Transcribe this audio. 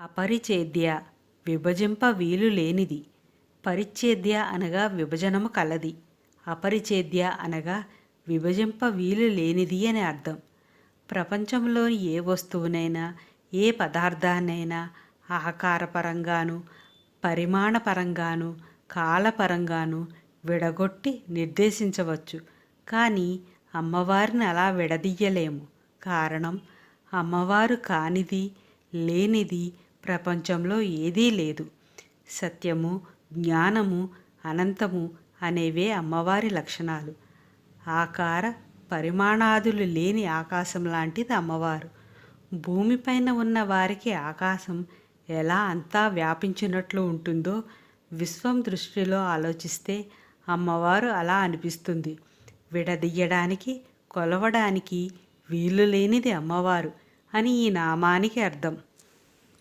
అపరిచేద్య విభజింప వీలు లేనిది. పరిచ్ఛేద్య అనగా విభజనము కలది. అపరిచేద్య అనగా విభజింప వీలు లేనిది అని అర్థం. ప్రపంచంలోని ఏ వస్తువునైనా ఏ పదార్థాన్నైనా ఆకారపరంగాను పరిమాణపరంగాను కాలపరంగాను విడగొట్టి నిర్దేశించవచ్చు. కానీ అమ్మవారిని అలా విడదీయలేము. కారణం అమ్మవారు కానిది లేనిది ప్రపంచంలో ఏదీ లేదు. సత్యము జ్ఞానము అనంతము అనేవే అమ్మవారి లక్షణాలు. ఆకార పరిమాణాదులు లేని ఆకాశం లాంటిది అమ్మవారు. భూమిపైన ఉన్న వారికి ఆకాశం ఎలా అంతా వ్యాపించినట్లు ఉంటుందో విశ్వం దృష్టిలో ఆలోచిస్తే అమ్మవారు అలా అనిపిస్తుంది. విడదీయడానికి కొలవడానికి వీలు లేనిది అమ్మవారు అని ఈ నామానికి అర్థం.